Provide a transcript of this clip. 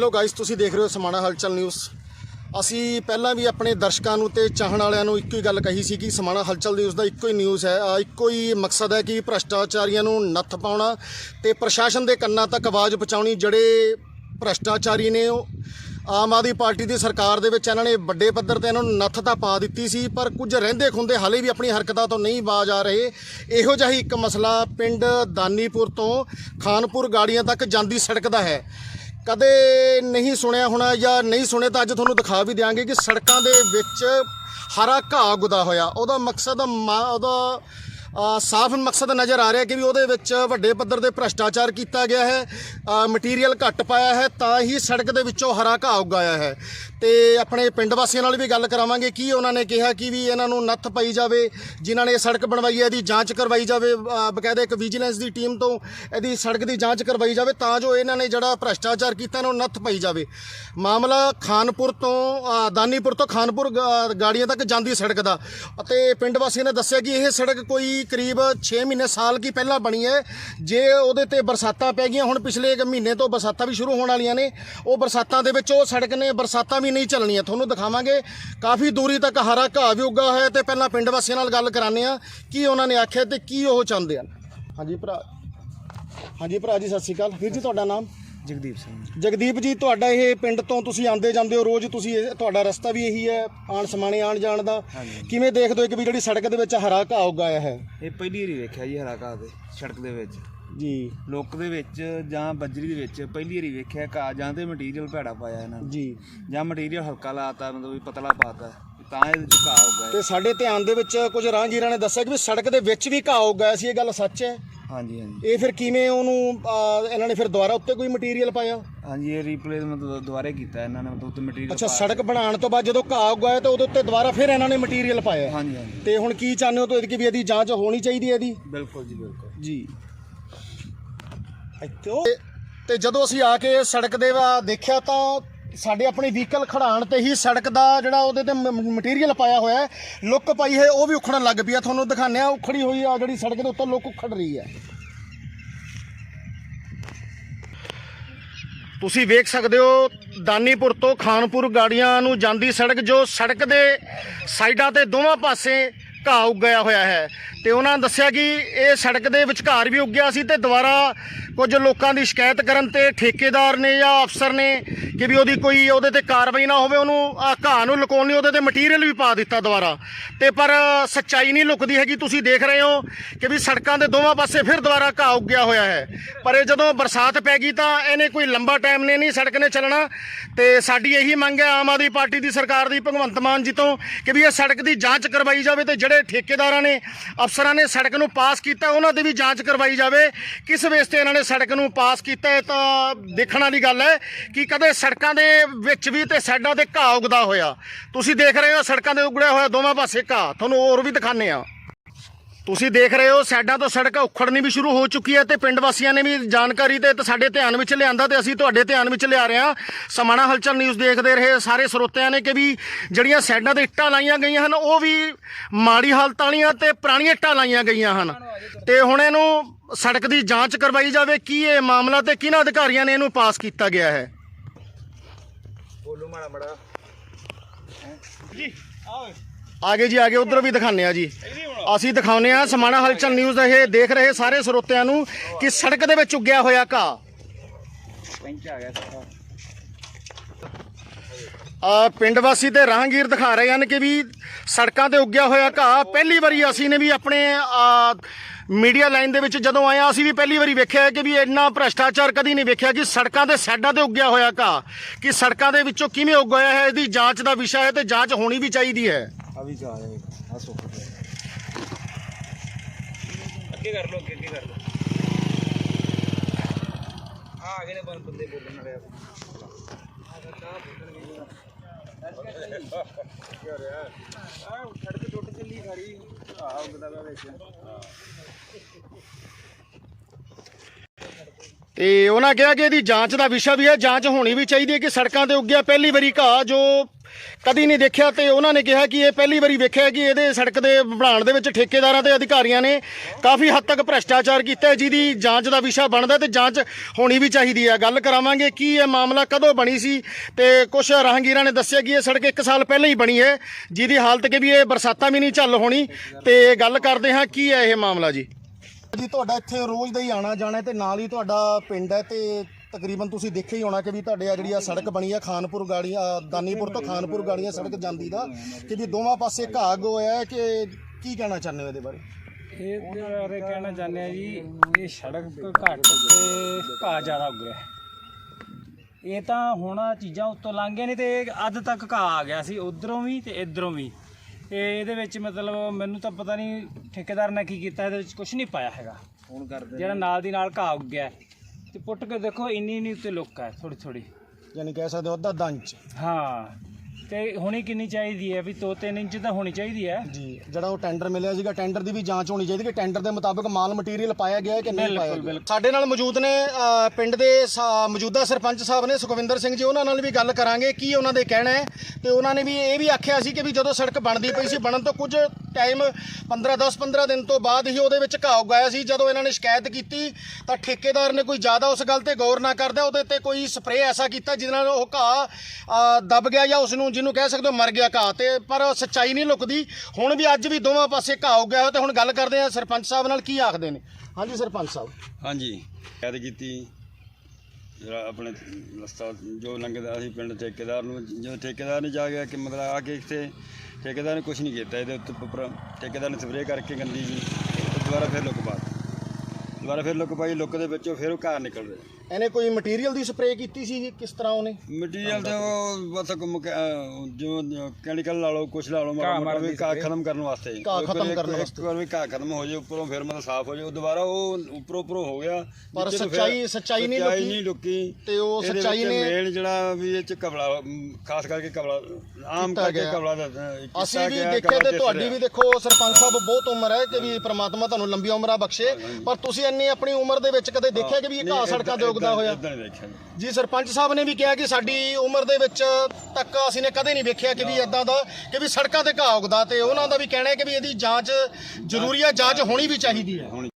Hello guys ਤੁਸੀਂ ਦੇਖ ਰਹੇ ਹੋ ਸਮਾਣਾ ਹਲਚਲ ਨਿਊਜ਼ ਅਸੀਂ ਪਹਿਲਾਂ ਵੀ ਆਪਣੇ ਦਰਸ਼ਕਾਂ ਨੂੰ ਤੇ ਚਾਹਣ ਵਾਲਿਆਂ ਨੂੰ ਇੱਕੋ ਹੀ ਗੱਲ ਕਹੀ ਸੀ ਕਿ ਸਮਾਣਾ ਹਲਚਲ ਨਿਊਜ਼ ਦਾ ਇੱਕੋ ਹੀ ਨਿਊਜ਼ ਹੈ। ਇੱਕੋ ਹੀ ਮਕਸਦ ਹੈ ਕਿ ਭ੍ਰਸ਼ਟਾਚਾਰੀਆਂ ਨੂੰ ਨੱਥ ਪਾਉਣਾ ਤੇ ਪ੍ਰਸ਼ਾਸਨ ਦੇ ਕੰਨਾਂ ਤੱਕ ਆਵਾਜ਼ ਪਹੁੰਚਾਉਣੀ, ਜਿਹੜੇ ਭ੍ਰਸ਼ਟਾਚਾਰੀ ਨੇ ਉਹ ਆਮ ਆਦਮੀ ਪਾਰਟੀ ਦੀ ਸਰਕਾਰ ਦੇ ਵਿੱਚ ਇਹਨਾਂ ਨੇ ਵੱਡੇ ਪੱਧਰ ਤੇ ਇਹਨਾਂ ਨੂੰ ਨੱਥ ਤਾਂ ਪਾ ਦਿੱਤੀ ਸੀ, ਪਰ ਕੁਝ ਰਹਿੰਦੇ ਖੁੰਦੇ ਹਾਲੇ ਵੀ ਆਪਣੀ ਹਰਕਤਾਂ ਤੋਂ ਨਹੀਂ ਬਾਜ਼ ਆ ਰਹੇ। ਇਹੋ ਜਿਹਾ ਹੀ ਇੱਕ ਮਸਲਾ ਪਿੰਡ ਦਾਨੀਪੁਰ ਤੋਂ ਖਾਨਪੁਰ ਗਾੜੀਆਂ ਤੱਕ ਜਾਂਦੀ ਸੜਕ ਦਾ ਹੈ। ਕਦੇ ਨਹੀਂ ਸੁਣਿਆ ਹੋਣਾ ਜਾਂ ਨਹੀਂ ਸੁਣੇ ਤਾਂ ਅੱਜ ਤੁਹਾਨੂੰ ਦਿਖਾ ਵੀ ਦਿਆਂਗੇ ਕਿ ਸੜਕਾਂ ਦੇ ਵਿੱਚ ਹਰਾ ਘਾਹ ਗੁਦਾ ਹੋਇਆ। ਉਹਦਾ ਮਕਸਦ ਮਾ- ਉਹਦਾ ਸਾਫ਼ ਮਕਸਦ ਨਜ਼ਰ ਆ ਰਿਹਾ ਕਿ ਵੀ ਉਹਦੇ ਵਿੱਚ ਵੱਡੇ ਪੱਧਰ ਦੇ ਭ੍ਰਸ਼ਟਾਚਾਰ ਕੀਤਾ ਗਿਆ ਹੈ ਮਟੀਰੀਅਲ ਘੱਟ ਪਾਇਆ ਹੈ, ਤਾਂ ਹੀ ਸੜਕ ਦੇ ਵਿੱਚੋਂ ਹਰਾ ਘਾਹ ਉਗਾਇਆ ਹੈ। ਤੇ ਆਪਣੇ ਪਿੰਡ ਵਾਸੀਆਂ ਨਾਲ ਵੀ ਗੱਲ ਕਰਾਵਾਂਗੇ ਕੀ ਉਹਨਾਂ ਨੇ ਕਿਹਾ ਕਿ ਵੀ ਇਹਨਾਂ ਨੂੰ ਨੱਥ ਪਾਈ ਜਾਵੇ, ਜਿਨ੍ਹਾਂ ਨੇ ਇਹ ਸੜਕ ਬਣਵਾਈ ਹੈ, ਇਹਦੀ ਜਾਂਚ ਕਰਵਾਈ ਜਾਵੇ ਬਕਾਇਦਾ ਇੱਕ ਵਿਜੀਲੈਂਸ ਦੀ ਟੀਮ ਤੋਂ ਇਹਦੀ ਸੜਕ ਦੀ ਜਾਂਚ ਕਰਵਾਈ ਜਾਵੇ, ਤਾਂ ਜੋ ਇਹਨਾਂ ਨੇ ਜਿਹੜਾ ਭ੍ਰਸ਼ਟਾਚਾਰ ਕੀਤਾ ਇਹਨਾਂ ਨੂੰ ਨੱਥ ਪਾਈ ਜਾਵੇ। ਮਾਮਲਾ ਖਾਨਪੁਰ ਤੋਂ ਦਾਨੀਪੁਰ ਤੋਂ ਖਾਨਪੁਰ ਗਾ- ਗਾੜੀਆਂ ਤੱਕ ਜਾਂਦੀ ਸੜਕ ਦਾ। ਅਤੇ ਪਿੰਡ ਵਾਸੀਆਂ ਨੇ ਦੱਸਿਆ ਕਿ ਇਹ ਸੜਕ ਕੋਈ ਕਰੀਬ 6 ਮਹੀਨੇ, ਸਾਲ ਕੀ ਪਹਿਲਾਂ ਬਣੀ ਹੈ। ਜੇ ਉਹਦੇ ਤੇ ਬਰਸਾਤਾਂ ਪੈ ਗਈਆਂ, ਹੁਣ ਪਿਛਲੇ ਇੱਕ ਮਹੀਨੇ ਤੋਂ ਬਰਸਾਤਾਂ ਵੀ ਸ਼ੁਰੂ ਹੋਣ ਵਾਲੀਆਂ ਨੇ। ਉਹ ਬਰਸਾਤਾਂ ਦੇ ਵਿੱਚ ਉਹ ਸੜਕ ਨੇ, ਬਰਸਾਤਾਂ ਵੀ ਨਹੀਂ ਚੱਲਣੀਆਂ। ਤੁਹਾਨੂੰ ਦਿਖਾਵਾਂਗੇ, ਕਾਫੀ ਦੂਰੀ ਤੱਕ ਹਰਾ ਘਾਹ ਵੀ ਉੱਗਾ ਹੋਇਆ ਤੇ ਪਹਿਲਾਂ ਪਿੰਡ ਵਾਸੀਆਂ ਨਾਲ ਗੱਲ ਕਰਾਉਂਦੇ ਆ ਕੀ ਉਹਨਾਂ ਨੇ ਆਖਿਆ ਤੇ ਕੀ ਉਹ ਚਾਹੁੰਦੇ ਹਨ। ਹਾਂਜੀ ਭਰਾ। ਹਾਂਜੀ ਭਰਾ ਜੀ, ਸਤਿ ਸ਼੍ਰੀ ਅਕਾਲ। ਵੀਰ ਜੀ, ਤੁਹਾਡਾ ਨਾਮ? ਜਗਦੀਪ ਸਿੰਘ ਜਗਦੀਪ ਜੀ ਤੁਹਾਡਾ ਇਹ ਪਿੰਡ ਤੋਂ ਤੁਸੀਂ ਆਉਂਦੇ ਜਾਂਦੇ ਹੋ ਰੋਜ਼ ਤੁਸੀਂ ਇਹ- ਤੁਹਾਡਾ ਰਸਤਾ ਵੀ ਇਹੀ ਹੈ ਆਣ ਸਮਾਣੇ ਆਣ ਜਾਣ ਦਾ। ਕਿਵੇਂ ਦੇਖਦੇ ਹੋ ਕਿ ਵੀ ਜਿਹੜੀ ਸੜਕ ਦੇ ਵਿੱਚ ਹਰਾ ਘਾਹ ਉਗਾਇਆ ਹੈ? ਇਹ ਪਹਿਲੀ ਵਾਰੀ ਵੇਖਿਆ ਜੀ ਹਰਾ ਘਾਹ ਦੇ ਸੜਕ ਦੇ ਵਿੱਚ। ਜੀ। ਲੁੱਕ ਦੇ ਵਿੱਚ ਜਾਂ ਬੱਜਰੀ ਦੇ ਵਿੱਚ ਪਹਿਲੀ ਵਾਰੀ ਵੇਖਿਆ ਘਾਹ ਜਾਂ ਤੇ ਮਟੀਰੀਅਲ ਭੈੜਾ ਪਾਇਆ ਇਹਨਾਂ ਨੇ। ਜੀ। ਜਾਂ ਮਟੀਰੀਅਲ ਹਲਕਾ ਲਾਤਾ ਮਤਲਬ ਵੀ ਪਤਲਾ ਪਾਤਾ ਤਾਂ ਇਹਦੇ ਚ ਘਾਹ ਹੋ ਗਿਆ ਤੇ ਸਾਡੇ ਧਿਆਨ ਦੇ ਵਿੱਚ ਕੁਝ ਰਾਹਗੀਰਾਂ ਨੇ ਦੱਸਿਆ ਕਿ ਵੀ ਸੜਕ ਦੇ ਵਿੱਚ ਵੀ ਘਾਹ ਉਗਾਇਆ ਸੀ ਇਹ ਗੱਲ ਸੱਚ ਹੈ? ਹਾਂਜੀ ਹਾਂਜੀ। ਇਹ ਫਿਰ ਕਿਵੇਂ ਉਹਨੂੰ ਅਹ, ਇਹਨਾਂ ਨੇ ਫਿਰ ਦੁਬਾਰਾ ਉੱਤੇ ਕੋਈ ਮਟੀਰੀਅਲ ਪਾਇਆ? ਹਾਂਜੀ ਇਹ ਰੀਪਲੇਸ ਮਤਲਬ ਦੁਬਾਰੇ ਕੀਤਾ ਇਹਨਾਂ ਨੇ ਮਤਲਬ ਉੱਤੇ ਮਟੀਰੀਅਲ ਅੱਛਾ ਸੜਕ ਬਣਾਉਣ ਤੋਂ ਬਾਅਦ ਜਦੋਂ ਘਾਹ ਉਗਾਇਆ ਤਾਂ ਉਹਦੇ ਉੱਤੇ ਦੁਬਾਰਾ ਫਿਰ ਇਹਨਾਂ ਨੇ ਮਟੀਰੀਅਲ ਪਾਇਆ। ਹਾਂਜੀ ਹਾਂਜੀ। ਤੇ ਹੁਣ ਕੀ ਚਾਹੁੰਦੇ ਹੋ ਤੁਸੀਂ ਕਿ ਵੀ ਇਹਦੀ ਜਾਂਚ ਹੋਣੀ ਚਾਹੀਦੀ ਹੈ ਇਹਦੀ? ਬਿਲਕੁਲ ਜੀ ਬਿਲਕੁਲ। ਜੀ। ਤੇ- ਤੇ ਜਦੋਂ ਅਸੀਂ ਆ ਕੇ ਸੜਕ ਦੇ ਵਾ ਦੇਖਿਆ ਤਾਂ ਸਾਡੇ ਆਪਣੇ ਵਹੀਕਲ ਖੜਾਣ ਤੇ ਹੀ ਸੜਕ ਦਾ ਜਿਹੜਾ ਉਹਦੇ ਤੇ ਮਟੀਰੀਅਲ ਪਾਇਆ ਹੋਇਆ ਲੁੱਕ ਪਾਈ ਹੈ, ਉਹ ਵੀ ਉਖੜਨ ਲੱਗ ਪਈ ਆ ਤੁਹਾਨੂੰ ਦਿਖਾਉਂਦੇ ਆ ਉਖੜੀ ਹੋਈ ਆ ਜਿਹੜੀ ਸੜਕ ਦੇ ਉੱਤੇ ਲੁੱਕ ਉਖੜ ਰਹੀ ਹੈ। ਤੁਸੀਂ ਵੇਖ ਸਕਦੇ ਹੋ, ਦਾਨੀਪੁਰ ਤੋਂ ਖਾਨਪੁਰ ਗਾੜੀਆਂ ਨੂੰ ਜਾਂਦੀ ਸੜਕ, ਜੋ ਸੜਕ ਦੇ ਸਾਈਡਾਂ ਤੇ ਦੋਵਾਂ ਪਾਸੇ ਘਾਹ ਉੱਗਿਆ ਹੋਇਆ ਹੈ। ਤੇ ਉਹਨਾਂ ਦੱਸਿਆ ਕਿ ਇਹ ਸੜਕ ਦੇ ਵਿਚਕਾਰ ਵੀ ਉੱਗਿਆ ਸੀ ਤੇ ਦੁਬਾਰਾ ਕੁਝ ਲੋਕਾਂ ਦੀ ਸ਼ਿਕਾਇਤ ਕਰਨ ਤੇ ਠੇਕੇਦਾਰ ਨੇ ਜਾਂ ਅਫਸਰ ਨੇ ਕਿ ਵੀ ਉਹਦੀ ਕੋਈ ਉਹਦੇ ਤੇ ਕਾਰਵਾਈ ਨਾ ਹੋਵੇ, ਉਹਨੂੰ ਆਹ ਘਾਹ ਨੂੰ ਲੁਕਾਉਣ ਲਈ ਉਹਦੇ ਤੇ ਮਟੀਰੀਅਲ ਵੀ ਪਾ ਦਿੱਤਾ ਦੁਬਾਰਾ। ਤੇ ਪਰ ਸੱਚਾਈ ਨਹੀਂ ਲੁਕਦੀ ਹੈਗੀ, ਤੁਸੀਂ ਦੇਖ ਰਹੇ ਹੋ ਕਿ ਵੀ ਸੜਕਾਂ ਦੇ ਦੋਵਾਂ ਪਾਸੇ ਫਿਰ ਦੁਬਾਰਾ ਘਾਹ ਉੱਗਿਆ ਹੋਇਆ ਹੈ। ਪਰ ਇਹ ਜਦੋਂ ਬਰਸਾਤ ਪੈ ਗਈ ਤਾਂ ਇਹਨੇ ਕੋਈ ਲੰਬਾ ਟਾਈਮ ਨੇ ਨਹੀਂ ਸੜਕ ਨੇ ਚੱਲਣਾ। ਤੇ ਸਾਡੀ ਇਹੀ ਮੰਗ ਹੈ ਆਮ ਆਦਮੀ ਪਾਰਟੀ ਦੀ ਸਰਕਾਰ ਦੀ, ਭਗਵੰਤ ਮਾਨ ਜੀ ਤੋਂ, ਕਿ ਵੀ ਇਹ ਸੜਕ ਦੀ ਜਾਂਚ ਕਰਵਾਈ ਜਾਵੇ ਤੇ ਜਿਹੜੇ ਠੇਕੇਦਾਰਾਂ ਨੇ, ਅਫਸਰਾਂ ਨੇ ਸੜਕ ਨੂੰ ਪਾਸ ਕੀਤਾ, ਉਹਨਾਂ ਦੀ ਵੀ ਜਾਂਚ ਕਰਵਾਈ ਜਾਵੇ। ਕਿਸ ਵੇਸ ਤੇ ਇਹਨਾਂ ਨੇ ਸੜਕ ਨੂੰ ਪਾਸ ਕੀਤਾ ਹੈ ਤਾਂ ਦੇਖਣ ਵਾਲੀ ਗੱਲ ਹੈ ਕਿ ਕਦੇ ਸੜਕਾਂ ਦੇ ਵਿੱਚ ਵੀ ਤੇ ਸਾਈਡਾਂ ਤੇ ਘਾਹ ਉਗਦਾ ਹੋਇਆ। ਤੁਸੀਂ ਦੇਖ ਰਹੇ ਹੋ ਸੜਕਾਂ ਦੇ ਉਗੜਿਆ ਹੋਇਆ ਦੋਵਾਂ ਪਾਸੇ ਘਾਹ। ਤੁਹਾਨੂੰ ਹੋਰ ਵੀ ਦਿਖਾਣੇ ਆ ਤੁਸੀਂ ਦੇਖ ਰਹੇ ਹੋ ਸਾਈਡਾਂ ਤੋਂ ਸੜਕ ਉਖੜਨੀ ਵੀ ਸ਼ੁਰੂ ਹੋ ਚੁੱਕੀ ਹੈ ਤੇ ਪਿੰਡ ਵਾਸੀਆਂ ਨੇ ਵੀ ਜਾਣਕਾਰੀ ਤੇ ਸਾਡੇ ਧਿਆਨ ਵਿੱਚ ਲਿਆਂਦਾ ਤੇ ਅਸੀਂ ਤੁਹਾਡੇ ਧਿਆਨ ਵਿੱਚ ਲਿਆ ਰਹੇ ਹਾਂ। ਸਮਾਣਾ ਹਲਚਲ ਨਿਊਜ਼ ਦੇਖਦੇ ਰਹੇ ਸਾਰੇ ਸਰੋਤਿਆਂ ਨੇ ਕਿ ਵੀ ਜਿਹੜੀਆਂ ਸਾਈਡਾਂ ਤੇ ਇੱਟਾਂ ਲਾਈਆਂ ਗਈਆਂ ਹਨ, ਉਹ ਵੀ ਮਾੜੀ ਹਾਲਤ ਵਾਲੀਆਂ ਤੇ ਪੁਰਾਣੀਆਂ ਇੱਟਾਂ ਲਾਈਆਂ ਗਈਆਂ ਹਨ। ਤੇ ਹੁਣ ਇਹਨੂੰ ਸੜਕ ਦੀ ਜਾਂਚ ਕਰਵਾਈ ਜਾਵੇ, ਕੀ ਇਹ ਮਾਮਲਾ ਤੇ ਕਿਹਨਾਂ ਅਧਿਕਾਰੀਆਂ ਨੇ ਇਹਨੂੰ ਪਾਸ ਕੀਤਾ ਗਿਆ ਹੈ? ਮਾੜਾ ਮਾੜਾ। ਆਗੇ ਜੀ ਆਗੇ ਉਧਰ ਵੀ ਦਿਖਾਉਂਦੇ ਆ ਜੀ। ਅਸੀਂ ਦਿਖਾਉਂਦੇ ਆ ਸਮਾਣਾ ਹਲਚਲ ਨਿਊਜ਼ ਇਹ ਦੇਖ ਰਹੇ ਸਾਰੇ ਸਰੋਤਿਆਂ ਨੂੰ ਕਿ ਸੜਕ ਦੇ ਵਿੱਚ ਉੱਗਿਆ ਹੋਇਆ ਘਾਹ। ਪੈਂਚ ਆ ਗਿਆ ਪਿੰਡ ਵਾਸੀ ਤੇ ਰਾਹਗੀਰ ਦਿਖਾ ਰਹੇ ਹਨ ਕਿ ਵੀ ਸੜਕਾਂ ਤੇ ਉੱਗਿਆ ਹੋਇਆ ਘਾਹ ਪਹਿਲੀ ਵਾਰੀ ਅਸੀਂ ਨੇ ਵੀ ਆਪਣੇ ਆ, ਮੀਡੀਆ ਲਾਈਨ ਦੇ ਵਿੱਚ ਜਦੋਂ ਆਏ ਹਾਂ, ਅਸੀਂ ਵੀ ਪਹਿਲੀ ਵਾਰੀ ਵੇਖਿਆ ਹੈ ਕਿ ਵੀ ਇੰਨਾ ਭ੍ਰਸ਼ਟਾਚਾਰ ਕਦੀ ਨਹੀਂ ਵੇਖਿਆ ਕਿ ਸੜਕਾਂ ਦੇ ਸਾਈਡਾਂ ਤੇ ਉੱਗਿਆ ਹੋਇਆ ਘਾਹ ਕਿ ਸੜਕਾਂ ਦੇ ਵਿੱਚੋਂ ਕਿਵੇਂ ਉੱਗ ਹੋਇਆ ਹੈ ਇਹਦੀ ਜਾਂਚ ਦਾ ਵਿਸ਼ਾ ਹੈ ਤੇ ਜਾਂਚ ਹੋਣੀ ਵੀ ਚਾਹੀਦੀ ਹੈ। ਆ ਵੀ ਜਾ ਰਿਹਾ ਆ ਸੁੱਕ ਗਿਆ ਅੱਗੇ ਕਰ ਲੋ ਅੱਗੇ ਕਰ ਲੋ ਆ ਬੰਦ ਬੰਦੇ ਬੋਲਣ ਵਾਲੇ ਆ। ਸੜਕ ਟੁੱਟ ਚੱਲੀ ਸਾਰੀ ਆ ਉਗਦਾ ਪਿਆ ਵਿੱਚ ਤੇ ਉਹਨਾਂ ਕਿਹਾ ਕਿ ਇਹਦੀ ਜਾਂਚ ਦਾ ਵਿਸ਼ਾ ਵੀ ਹੈ, ਜਾਂਚ ਹੋਣੀ ਵੀ ਚਾਹੀਦੀ ਹੈ ਕਿ ਸੜਕਾਂ ਤੇ ਉੱਗਿਆ ਪਹਿਲੀ ਵਾਰੀ ਘਾਹ ਜੋ ਕਦੀ ਨਹੀਂ ਦੇਖਿਆ ਤੇ ਉਹਨਾਂ ਨੇ ਕਿਹਾ ਕਿ ਇਹ ਪਹਿਲੀ ਵਾਰੀ ਵੇਖਿਆ ਕਿ ਇਹਦੇ ਸੜਕ ਦੇ ਬਣਾਉਣ ਦੇ ਵਿੱਚ ਠੇਕੇਦਾਰਾਂ ਤੇ ਅਧਿਕਾਰੀਆਂ ਨੇ ਕਾਫੀ ਹੱਦ ਤੱਕ ਭ੍ਰਿਸ਼ਟਾਚਾਰ ਕੀਤਾ ਹੈ, ਜਿਹਦੀ ਜਾਂਚ ਦਾ ਵਿਸ਼ਾ ਬਣਦਾ ਤੇ ਜਾਂਚ ਹੋਣੀ ਵੀ ਚਾਹੀਦੀ ਹੈ। ਗੱਲ ਕਰਾਵਾਂਗੇ ਕੀ ਇਹ ਮਾਮਲਾ ਕਦੋਂ ਬਣੀ ਸੀ ਤੇ ਕੁਝ ਰਾਹਗੀਰਾਂ ਨੇ ਦੱਸਿਆ ਕਿ ਇਹ ਸੜਕ 1 ਸਾਲ ਪਹਿਲਾਂ ਹੀ ਬਣੀ ਹੈ ਜਿਹਦੀ ਹਾਲਤ ਕਿ ਵੀ ਇਹ ਬਰਸਾਤਾਂ ਵੀ ਨਹੀਂ ਝੱਲ ਹੋਣੀ। ਤੇ ਗੱਲ ਕਰਦੇ ਹਾਂ ਕੀ ਹੈ ਇਹ ਮਾਮਲਾ ਜੀ। ਜੀ ਤੁਹਾਡਾ ਇੱਥੇ ਰੋਜ਼ ਦਾ ਹੀ ਆਣਾ ਜਾਣਾ ਤੇ ਨਾਲ ਹੀ ਤੁਹਾਡਾ ਪਿੰਡ ਹੈ ਤੇ ਤਕਰੀਬਨ ਤੁਸੀਂ ਦੇਖਿਆ ਹੀ ਹੋਣਾ ਕਿ ਵੀ ਤੁਹਾਡੇ ਆ ਜਿਹੜੀ ਆ ਸੜਕ ਬਣੀ ਆ ਖਾਨਪੁਰ ਗਾੜੀਆਂ ਦਾਨੀਪੁਰ ਤੋਂ ਖਾਨਪੁਰ ਗਾੜੀਆਂ ਸੜਕ ਜਾਂਦੀ ਦਾ ਕਿ ਵੀ ਦੋਵਾਂ ਪਾਸੇ ਘਾਗ ਹੋਇਆ ਹੈ ਕਿ ਕੀ ਕਹਿਣਾ ਚਾਹੁੰਦੇ ਹੋ ਇਹਦੇ ਬਾਰੇ? ਇਹਦੇ ਬਾਰੇ ਕਹਿਣਾ ਚਾਹੁੰਦੇ ਆ ਜੀ ਇਹ ਸੜਕ ਘੱਟ ਤੇ ਘਾਹ ਜ਼ਿਆਦਾ ਉੱਗ ਰਿਹਾ ਇਹ ਤਾਂ ਹੁਣ ਚੀਜ਼ਾਂ ਉੱਤੋਂ ਲੰਘ ਗਏ ਨਹੀਂ ਤੇ ਅੱਧ ਤੱਕ ਘਾਹ ਆ ਗਿਆ ਸੀ ਉਧਰੋਂ ਵੀ ਤੇ ਇਧਰੋਂ ਵੀ। ਇਹ ਇਹਦੇ ਵਿੱਚ ਮਤਲਬ ਮੈਨੂੰ ਤਾਂ ਪਤਾ ਨਹੀਂ ਠੇਕੇਦਾਰ ਨੇ ਕੀ ਕੀਤਾ ਇਹਦੇ ਵਿੱਚ ਕੁਝ ਨਹੀਂ ਪਾਇਆ ਹੈਗਾ। ਹੁਣ ਕਰਦੇ ਜਿਹੜਾ ਨਾਲ ਦੀ ਨਾਲ ਘਾਹ ਉੱਗਿਆ ਹੈ। ਤੇ ਪੁੱਟ ਕੇ ਦੇਖੋ ਇੰਨੀ ਇੰਨੀ ਉੱਤੇ ਲੁੱਕ ਹੈ ਥੋੜੀ ਥੋੜੀ ਯਾਨੀ ਕਹਿ ਸਕਦੇ ਹੋ ਅੱਧਾ ਦੰਚ ਹਾਂ ਤੇ ਹੋਣੀ ਕਿੰਨੀ ਚਾਹੀਦੀ ਹੈ? ਵੀ 2-3 ਇੰਚ ਤਾਂ ਹੋਣੀ ਚਾਹੀਦੀ ਹੈ। ਜੀ ਜਿਹੜਾ ਉਹ ਟੈਂਡਰ ਮਿਲਿਆ ਸੀਗਾ ਟੈਂਡਰ ਦੀ ਵੀ ਜਾਂਚ ਹੋਣੀ ਚਾਹੀਦੀ ਕਿ ਟੈਂਡਰ ਦੇ ਮੁਤਾਬਕ ਮਾਲ ਮਟੀਰੀਅਲ ਪਾਇਆ ਗਿਆ ਹੈ ਕਿ ਨਹੀਂ ਪਾਇਆ ਗਿਆ। ਸਾਡੇ ਨਾਲ ਮੌਜੂਦ ਨੇ ਅ, ਪਿੰਡ ਦੇ ਸਾ- ਮੌਜੂਦਾ ਸਰਪੰਚ ਸਾਹਿਬ ਨੇ ਸੁਖਵਿੰਦਰ ਸਿੰਘ ਜੀ ਉਹਨਾਂ ਨਾਲ ਵੀ ਗੱਲ ਕਰਾਂਗੇ ਕੀ ਉਹਨਾਂ ਦੇ ਕਹਿਣਾ ਹੈ। ਤੇ ਉਹਨਾਂ ਨੇ ਵੀ ਇਹ ਵੀ ਆਖਿਆ ਸੀ ਕਿ ਵੀ ਜਦੋਂ ਸੜਕ ਬਣਦੀ ਪਈ ਸੀ ਬਣਨ ਤੋਂ ਕੁਝ ਟਾਈਮ 15 10 15 ਦਿਨ ਤੋਂ ਬਾਅਦ ਹੀ ਉਹਦੇ ਵਿੱਚ ਘਾਹ ਉਗਾਇਆ ਸੀ। ਜਦੋਂ ਇਹਨਾਂ ਨੇ ਸ਼ਿਕਾਇਤ ਕੀਤੀ ਤਾਂ ਠੇਕੇਦਾਰ ਨੇ ਕੋਈ ਜ਼ਿਆਦਾ ਉਸ ਗੱਲ ਤੇ ਗੌਰ ਨਾ ਕਰਦਾ ਉਹਦੇ ਤੇ ਕੋਈ ਸਪਰੇਅ ਐਸਾ ਕੀਤਾ ਜਿਹਦੇ ਨਾਲ ਉਹ ਘਾਹ ਅ, ਦਬ ਗਿਆ ਜਾਂ ਉਸ ਨੂੰ ਜਿਹਨੂੰ ਕਹਿ ਸਕਦੇ ਹੋ ਮਰ ਗਿਆ ਘਾਹ ਤੇ ਪਰ ਸੱਚਾਈ ਨਹੀਂ ਲੁਕਦੀ। ਹੁਣ ਵੀ ਅੱਜ ਵੀ ਦੋਵਾਂ ਪਾਸੇ ਘਾਹ ਉਗਿਆ ਹੋਇਆ ਤੇ ਹੁਣ ਗੱਲ ਕਰਦੇ ਆ ਸਰਪੰਚ ਸਾਹਿਬ ਨਾਲ ਕੀ ਆਖਦੇ ਨੇ। ਹਾਂਜੀ ਸਰਪੰਚ ਸਾਹਿਬ। ਹਾਂਜੀ ਸ਼ਿਕਾਇਤ ਕੀਤੀ। ਜਿਹੜਾ ਆਪਣੇ ਰਸਤਾ ਜੋ ਲੰਘਦਾ ਸੀ ਪਿੰਡ ਠੇਕੇਦਾਰ ਨੂੰ ਜੋ ਠੇਕੇਦਾਰ ਨੇ ਜਾ ਗਿਆ ਕਿ ਮਤਲਬ ਆ ਕੇ ਇੱਥੇ ਠੇਕੇਦਾਰ ਨੇ ਕੁਝ ਨਹੀਂ ਕੀਤਾ, ਇਹਦੇ ਉੱਤੇ ਉੱਪਰ ਠੇਕੇਦਾਰ ਨੇ ਸਪਰੇਅ ਕਰਕੇ ਗੰਦੀ ਜੀ, ਤੇ ਦੁਬਾਰਾ ਫਿਰ ਲੋਕ ਪਾ ਦੁਬਾਰਾ ਫਿਰ ਲੁੱਕ ਪਾਈ ਲੁੱਕ ਦੇ ਵਿੱਚੋਂ ਫਿਰ ਉਹ ਘਾਹ ਨਿਕਲ ਰਿਹਾ ਇਹਨੇ ਕੋਈ ਮਟੀਰੀਅਲ ਦੀ ਸਪਰੇਅ ਕੀਤੀ ਸੀ ਕਿਸ ਤਰ੍ਹਾਂ ਉਹਨੇ ਮਟੀਰੀਅਲ ਤੇ ਉਹ ਬਸ ਘੁੰਮ ਕੇ ਅਹ, ਜੋ ਕੈਮੀਕਲ ਲਾ ਲਓ ਕੁਛ ਲਾ ਲਓ ਮਾੜਾ ਮੋਟਾ ਵੀ ਘਾਹ ਖਤਮ ਕਰਨ ਵਾਸਤੇ ਘਾਹ ਇੱਕ ਵਾਰੀ ਖਤਮ ਕਰਨ ਇੱਕ- ਵਾਸਤੇ। ਇੱਕ ਵਾਰ ਵੀ ਘਾਹ ਖਤਮ ਹੋ ਜਾਏ ਉੱਪਰੋਂ ਫਿਰ ਮਤਲਬ ਸਾਫ਼ ਹੋ ਜਾਏ ਉਹ ਦੁਬਾਰਾ ਉਹ ਉੱਪਰੋਂ ਉੱਪਰੋਂ ਹੋ ਗਿਆ ਪਰ ਨੀਚੇ ਤੋਂ ਫਿਰ ਸੱਚਾਈ- ਸੱਚਾਈ ਨਹੀਂ ਲੁਕੀ। ਨਹੀਂ ਲੁਕੀ ਤੇ ਉਹ ਇਹਦੇ ਸੱਚਾਈ ਵਿੱਚ ਨੇ- ਮੇਨ ਜਿਹੜਾ ਵੀ ਇਹ ਚ ਕਬਲਾ ਅਮ, ਖਾਸ ਕਰਕੇ ਕਬਲਾ ਆਮ ਕੀਤਾ ਕਰਕੇ ਗਿਆ। ਕਬਲਾ ਦਾ ਅ, ਕੀਤਾ ਅਸੀਂ ਵੀ ਗਿਆ, ਦੇਖੇ ਕਬਲਾ ਤੇ ਦਿਸ ਤੁਹਾਡੀ ਰਿਹਾ। ਵੀ ਦੇਖੋ ਸਰਪੰਚ ਸਾਹਿਬ ਬਹੁਤ ਉਮਰ ਹੈ ਕਿ ਵੀ ਪ੍ਰਮਾਤਮਾ ਤੁਹਾਨੂੰ ਲੰਬੀ ਉਮਰਾਂ ਬਖਸ਼ੇ ਪਰ ਤੁਸੀਂ ਇੰਨੀ ਆਪਣੀ ਉਮਰ ਦੇ ਵਿੱਚ ਕਦੇ ਦੇਖਿਆ ਕਿ ਵੀ ਇਹ ਘਾਹ ਸੜਕਾਂ ਤੇ ਉਗਦਾ ਹੋਇਆ? ਏਦਾਂ ਨਹੀਂ ਦੇਖਿਆ। ਜੀ। ਸਰਪੰਚ ਸਾਹਿਬ ਨੇ ਵੀ ਕਿਹਾ ਕਿ ਸਾਡੀ ਉਮਰ ਦੇ ਵਿੱਚ ਤੱਕ ਅਸੀਂ ਨੇ ਕਦੇ ਨਹੀਂ ਵੇਖਿਆ ਕਿ ਵੀ ਇਦਾਂ ਦਾ ਕਿ ਵੀ ਸੜਕਾਂ ਤੇ ਘਾਹ ਉਗਦਾ ਤੇ ਉਹਨਾਂ ਦਾ ਵੀ ਕਹਿਣਾ ਹੈ ਕਿ ਵੀ ਇਹਦੀ ਜਾਂਚ ਜ਼ਰੂਰੀ ਹੈ ਜਾਂਚ ਹੋਣੀ ਵੀ ਚਾਹੀਦੀ ਹੈ।